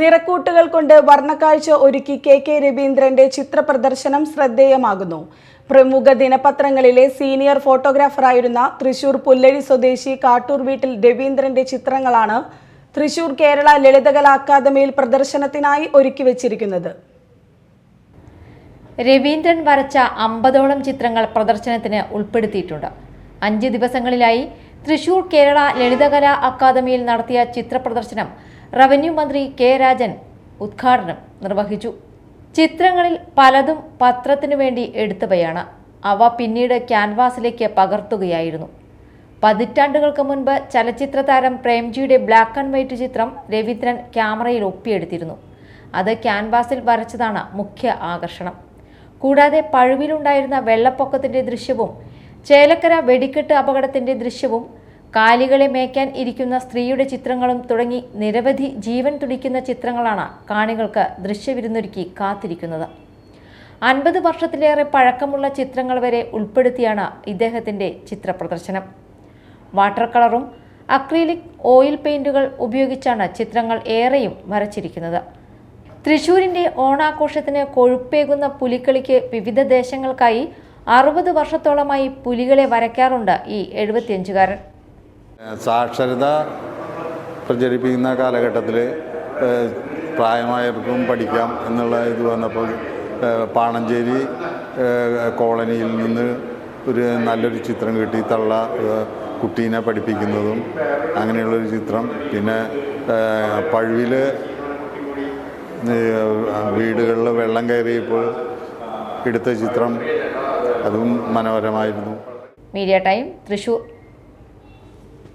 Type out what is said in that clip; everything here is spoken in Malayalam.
നിറക്കൂട്ടുകൾ കൊണ്ട് വർണക്കാഴ്ച ഒരുക്കി കെ കെ രവീന്ദ്രന്റെ ചിത്രപ്രദർശനം ശ്രദ്ധേയമാകുന്നു. പ്രമുഖ ദിനപത്രങ്ങളിലെ സീനിയർ ഫോട്ടോഗ്രാഫറായിരുന്ന തൃശൂർ പുല്ലഴി സ്വദേശി കാട്ടൂർ വീട്ടിൽ രവീന്ദ്രന്റെ ചിത്രങ്ങളാണ് തൃശൂർ കേരള ലളിതകലാ അക്കാദമിയിൽ പ്രദർശനത്തിനായി ഒരുക്കി വച്ചിരിക്കുന്നത്. രവീന്ദ്രൻ വരച്ച അമ്പതോളം ചിത്രങ്ങൾ പ്രദർശനത്തിന് ഉൾപ്പെടുത്തിയിട്ടുണ്ട്. അഞ്ച് ദിവസങ്ങളിലായി തൃശൂർ കേരള ലളിതകലാ അക്കാദമിയിൽ നടത്തിയ ചിത്രപ്രദർശനം റവന്യൂ മന്ത്രി കെ രാജൻ ഉദ്ഘാടനം നിർവഹിച്ചു. ചിത്രങ്ങളിൽ പലതും പത്രത്തിനു വേണ്ടി എടുത്തവയാണ്. അവ പിന്നീട് ക്യാൻവാസിലേക്ക് പകർത്തുകയായിരുന്നു. പതിറ്റാണ്ടുകൾക്ക് മുൻപ് ചലച്ചിത്ര താരം പ്രേംജിയുടെ ബ്ലാക്ക് ആൻഡ് വൈറ്റ് ചിത്രം രവീന്ദ്രൻ ക്യാമറയിൽ ഒപ്പിയെടുത്തിരുന്നു. അത് ക്യാൻവാസിൽ വരച്ചതാണ് മുഖ്യ ആകർഷണം. കൂടാതെ പഴുവിലുണ്ടായിരുന്ന വെള്ളപ്പൊക്കത്തിന്റെ ദൃശ്യവും ചേലക്കര വെടിക്കെട്ട് അപകടത്തിന്റെ ദൃശ്യവും കാലികളെ മേയ്ക്കാൻ ഇരിക്കുന്ന സ്ത്രീയുടെ ചിത്രങ്ങളും തുടങ്ങി നിരവധി ജീവൻ തുടിക്കുന്ന ചിത്രങ്ങളാണ് കാണികൾക്ക് ദൃശ്യവിരുന്നൊരുക്കി കാത്തിരിക്കുന്നത്. അൻപത് വർഷത്തിലേറെ പഴക്കമുള്ള ചിത്രങ്ങൾ വരെ ഉൾപ്പെടുത്തിയാണ് ഇദ്ദേഹത്തിന്റെ ചിത്രപ്രദർശനം. വാട്ടർ കളറും അക്രീലിക് ഓയിൽ പെയിന്റുകൾ ഉപയോഗിച്ചാണ് ചിത്രങ്ങൾ ഏറെയും വരച്ചിരിക്കുന്നത്. തൃശൂരിന്റെ ഓണാഘോഷത്തിന് കൊഴുപ്പേകുന്ന പുലിക്കളിക്ക് വിവിധ ദേശങ്ങൾക്കായി അറുപത് വർഷത്തോളമായി പുലികളെ വരയ്ക്കാറുണ്ട് ഈ എഴുപത്തിയഞ്ചുകാരൻ. സാക്ഷരത പ്രചരിപ്പിക്കുന്ന കാലഘട്ടത്തിൽ പ്രായമായവർക്കും പഠിക്കാം എന്നുള്ള ഇത് വന്നപ്പോൾ പാണഞ്ചേരി കോളനിയിൽ നിന്ന് ഒരു നല്ലൊരു ചിത്രം കിട്ടി തള്ള കുട്ടീനെ പഠിപ്പിക്കുന്നതും അങ്ങനെയുള്ളൊരു ചിത്രം. പിന്നെ പഴുവിൽ വീടുകളിൽ വെള്ളം കയറിയപ്പോൾ എടുത്ത ചിത്രം അതും മനോഹരമായിരുന്നു. Media time Thrissur.